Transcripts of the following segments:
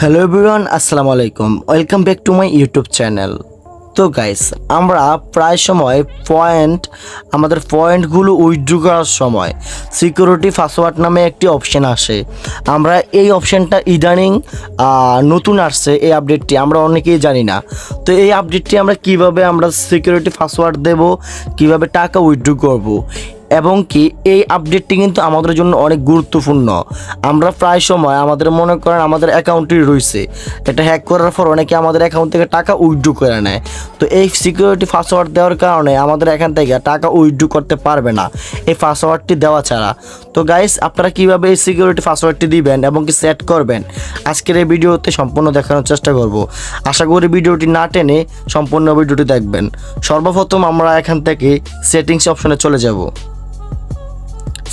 Hello everyone আসসালামু আলাইকুম। Welcome back to my YouTube channel তো গাইস আমরা প্রায় সময় পয়েন্ট আমাদের পয়েন্টগুলো উইথড্র করার সময় সিকিউরিটি পাসওয়ার্ড নামে একটি অপশন আসে। আমরা এই অপশনটা ইদানিং নতুন আসছে এই আপডেটটি আমরা অনেকেই জানি না। তো এই আপডেটটি আমরা কীভাবে আমরা সিকিউরিটি পাসওয়ার্ড দেব, কীভাবে টাকা উইথড্র করব এবং কি এই আপডেটটি কিন্তু আমাদের জন্য অনেক গুরুত্বপূর্ণ। আমরা প্রায় সময় আমাদের মনে করেন আমাদের অ্যাকাউন্টটি রয়েছে। এটা হ্যাক করার পর অনেকে আমাদের অ্যাকাউন্ট থেকে টাকা উইথড্র করে নেয়। তো এই সিকিউরিটি পাসওয়ার্ড দেওয়ার কারণে আমাদের এখান থেকে টাকা উইথড্র করতে পারবে না এই পাসওয়ার্ডটি দেওয়া ছাড়া। তো গাইস আপনারা কীভাবে এই সিকিউরিটি পাসওয়ার্ডটি দিবেন এবং কি সেট করবেন? আজকের এই ভিডিওতে সম্পূর্ণ দেখানোর চেষ্টা করব। আশা করি ভিডিওটি না টেনে সম্পূর্ণ ভিডিওটি দেখবেন। সর্বপ্রথম আমরা এখান থেকে সেটিংস অপশনে চলে যাব।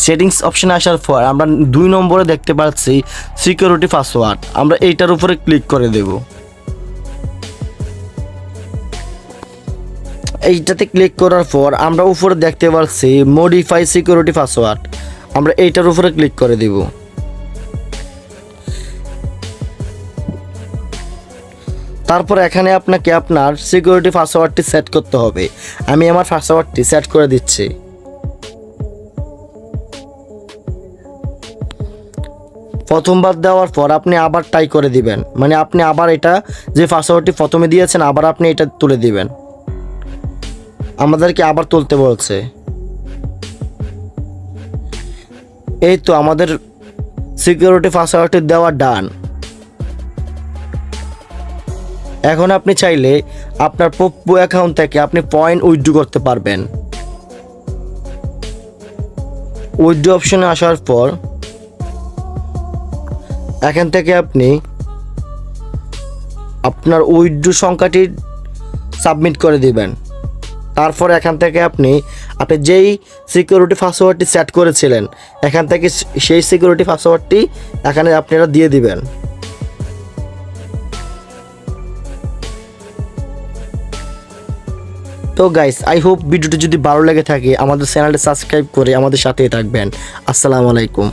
সেটিংস অপশনে আসার পর আমরা দুই নম্বরে দেখতে পাচ্ছি সিকিউরিটি পাসওয়ার্ড। আমরা এইটার উপরে ক্লিক করে দেব। এইটাতে ক্লিক করার পর আমরা উপরে দেখতে পাচ্ছি মডিফাই সিকিউরিটি পাসওয়ার্ড আমরা এইটার উপরে ক্লিক করে দেব। তারপর এখানে আপনাকে আপনার সিকিউরিটি পাসওয়ার্ডটি সেট করতে হবে। আমি আমার পাসওয়ার্ডটি সেট করে দিচ্ছি। প্রথমবার দেওয়ার পর আপনি আবার ট্রাই করে দিবেন। মানে আপনি আবার এটা যে পাসওয়ার্ডটি প্রথমে দিয়েছেন, আবার আপনি এটা তুলে দিবেন। আমাদেরকে আবার তুলতে বলছে। এই তো আমাদের সিকিউরিটি পাসওয়ার্ডটি দেওয়া ডান এখন আপনি চাইলে আপনার পপ্পু অ্যাকাউন্ট থেকে আপনি পয়েন্ট উইথড্র করতে পারবেন। উইথড্র অপশনে আসার পর এখান থেকে আপনি আপনার উইথড্র সংখ্যাটি সাবমিট করে দিবেন। তারপর এখান থেকে আপনি আপনি যেই সিকিউরিটি পাসওয়ার্ডটি সেট করেছিলেন, এখান থেকে সেই সিকিউরিটি পাসওয়ার্ডটি এখানে আপনারা দিয়ে দিবেন। তো গাইস আই হোপ ভিডিওটি যদি ভালো লেগে থাকে, আমাদের চ্যানেলটি সাবস্ক্রাইব করে আমাদের সাথেই থাকবেন। আসসালামু আলাইকুম।